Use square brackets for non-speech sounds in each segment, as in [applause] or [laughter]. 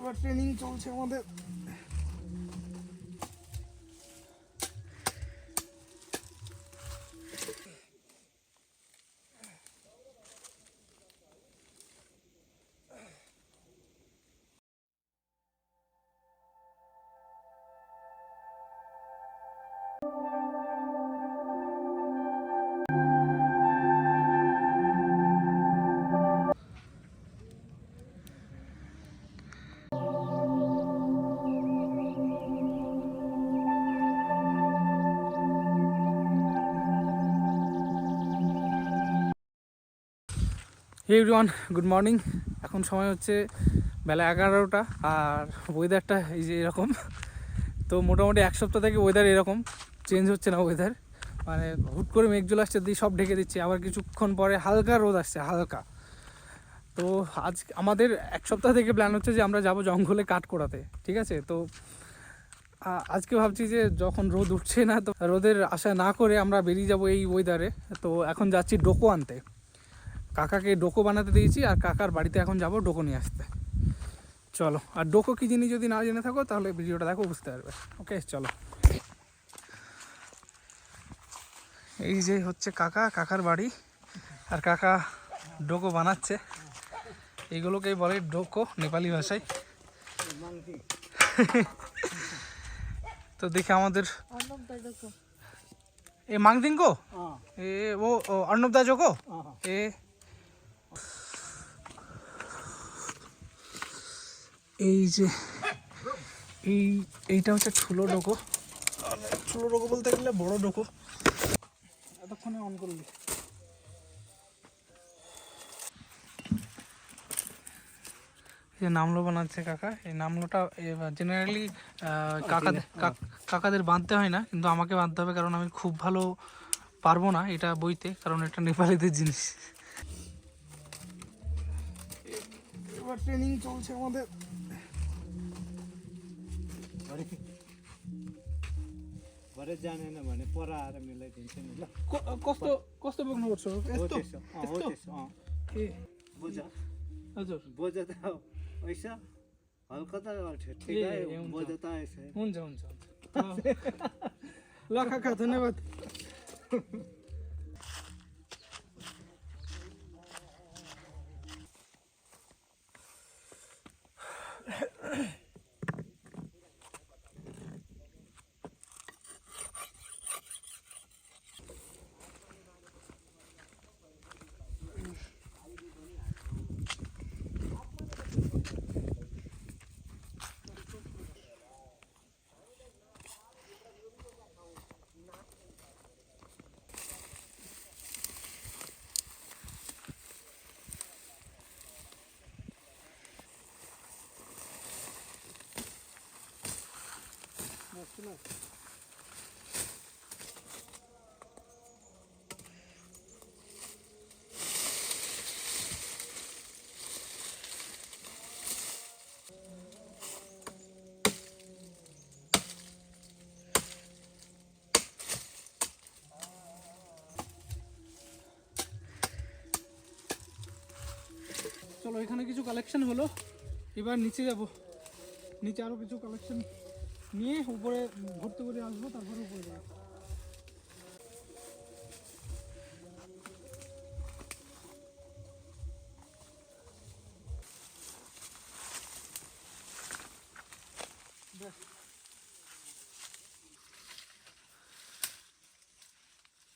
এবার ট্রেনিং চলছে আমাদের। হে এভরিওয়ান গুড মর্নিং এখন সময় হচ্ছে বেলা এগারোটা আর ওয়েদারটা এই যে এরকম। তো মোটামুটি এক সপ্তাহ থেকে ওয়েদার এরকম। চেঞ্জ হচ্ছে না ওয়েদার মানে হুট করে মেঘ চলে আসছে, দিয়ে সব ঢেকে দিচ্ছে। আবার কিছুক্ষণ পরে হালকা রোদ আসছে, হালকা। তো আজ আমাদের এক সপ্তাহ থেকে প্ল্যান হচ্ছে যে আমরা যাব জঙ্গলে কাঠ করাতে ঠিক আছে? তো আজকে ভাবছি যে যখন রোদ উঠছে না, তো রোদের আশা না করে আমরা বেরিয়ে যাব এই ওয়েদারে তো এখন যাচ্ছি ডোকো আনতে। কাকাকে ডোকো বানাতে দিয়েছি আর কাকার বাড়িতে এখন যাব ডোকো নিয়ে আসতে। চলো আর ডোকো কি জিনিস যদি না জেনে থাকো তাহলে ভিডিওটা দেখো বুঝতে পারবে। ওকে চলো। এই যে হচ্ছে কাকা কাকার বাড়ি আর কাকা ডোকো বানাচ্ছে। এইগুলোকেই বলে ডোকো নেপালি ভাষায়। তো দেখে আমাদের এ মাংদিং কো এ ও ও, অর্ণব দা জোকো এ এই যে এই এইটা হচ্ছে ঠুলো ডোকো। ঠুলো ডোকো বলতে গেলে বড় ডোকো। এতক্ষণে অন করলি। এই যে নামলো বানাচ্ছে কাকা। এই নামলোটা জেনারেলি কাকাদের কাকাদের বাঁধতে হয় না কিন্তু আমাকে বাঁধতে হবে কারণ আমি খুব ভালো পারব না এটা বইতে কারণ এটা নেপালিদের জিনিস। এবার ট্রেনিং চলছে আমাদের भरे जानेन भने पर आएर मिलाइदिन्छ नि ल क- कस्तो कस्तो बोक्नुपर्छ हो यस्तो त्यसो अँ, हो त्यसो अँ ए बुझ हजुर बोझ त ऐसा हल्का त ठिकै ए, ए, हुन्छ। बोझ त ऐसा हुन्छ हुन्छ हुन्छ ल काका धन्यवाद চলো এখানে কিছু কালেকশন হলো। এবার নিচে যাব। নিচে আরও কিছু কালেকশন নিয়ে উপরে ভর্তি করে আসব, তারপরে উপরে যাব।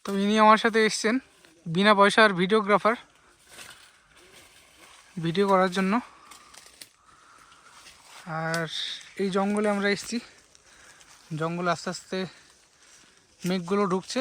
তো ইনি আমার সাথে এসছেন, বিনা পয়সার ভিডিওগ্রাফার। ভিডিও করার জন্য। আর এই জঙ্গলে আমরা এসেছি। জঙ্গলে আস্তে আস্তে মেঘগুলো ঢুকছে।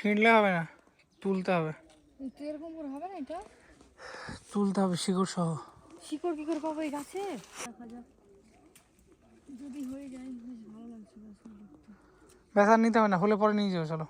ছিঁড়লে হবে না তুলতে হবে। এরকম করে হবে না এটা? তুলতে হবে শিকড় সহ। শিকড় কি করে পাবো এই গাছে? দেখা যাক। যদি হয়ে যায় বেশ ভালো লাগছে ব্যথা নিতে হবে না হলে পরে নিয়ে যাবে চলো।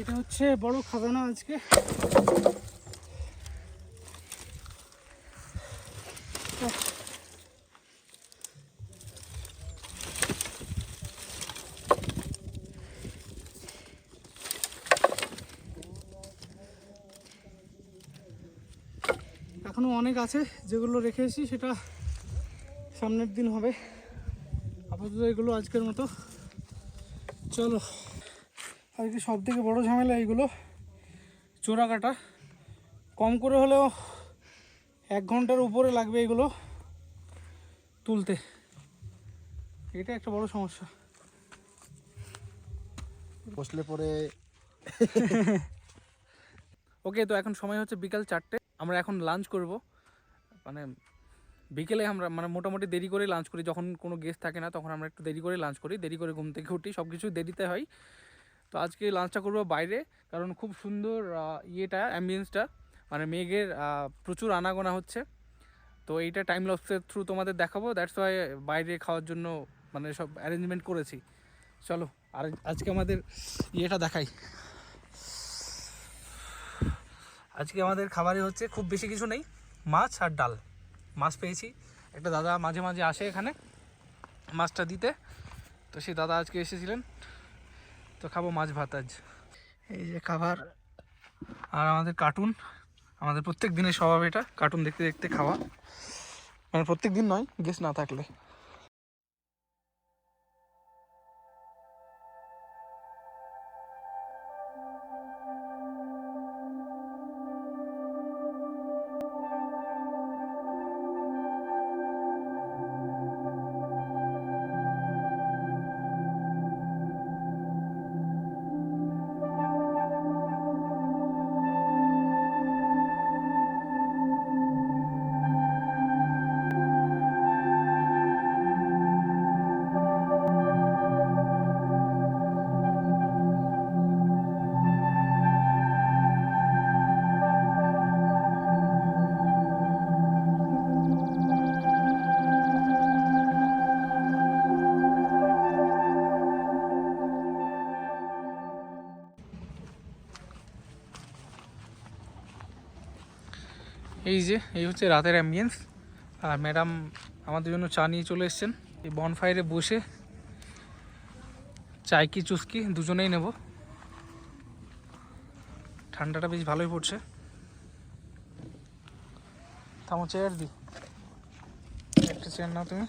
এটা হচ্ছে বড় খাজানা আজকে। এখনও অনেক আছে, যেগুলো রেখেছি সেটা সামনের দিন হবে। আপাতত এগুলো আজকের মতো। চলো। আজকে সব থেকে বড়ো ঝামেলা এইগুলো চোরা কাটা। কম করে হলেও এক ঘণ্টার উপরে লাগবে এগুলো তুলতে। এটা একটা বড় সমস্যা। বসলে পরে [laughs] ওকে তো এখন সময় হচ্ছে বিকাল চারটে। আমরা এখন লাঞ্চ করব। মানে বিকেলে আমরা মানে মোটামুটি দেরি করে লাঞ্চ করি। যখন কোনো গেস্ট থাকে না তখন আমরা একটু দেরি করে লাঞ্চ করি। দেরি করে ঘুম থেকে উঠি। সব কিছু দেরিতে হয়। তো আজকে লাঞ্চটা করব বাইরে, কারণ খুব সুন্দর ইয়েটা অ্যাম্বিয়েন্সটা মানে মেঘের প্রচুর আনাগোনা হচ্ছে। তো এইটা টাইম লসের থ্রু তোমাদের দেখাবো দ্যাটস ওয়াই বাইরে খাওয়ার জন্য মানে সব অ্যারেঞ্জমেন্ট করেছি। চলো, আর আজকে আমাদের ইয়েটা দেখাই। আজকে আমাদের খাবারে হচ্ছে খুব বেশি কিছু নেই, মাছ আর ডাল। মাছ পেয়েছি। একটা দাদা মাঝে মাঝে আসে এখানে মাছটা দিতে। তো সেই দাদা আজকে এসেছিলেন। তো খাব মাছ ভাত আজ। এই যে খাবার। আর আমাদের কার্টুন। আমাদের প্রত্যেক দিনের স্বভাব এটা কার্টুন দেখতে দেখতে খাওয়া। মানে প্রত্যেক দিন নয় গেস না থাকলে। এই যে, এই হচ্ছে রাতের অ্যাম্বিয়েন্স আর ম্যাডাম আমাদের জন্য চা নিয়ে চলে এসছেন। এই বনফায়ারে বসে চাই কি চুস্কি দুজনেই নেব। ঠান্ডাটা বেশ ভালোই পড়ছে। থামো চেয়ার দি। একটা চেয়ার নাও তুমি।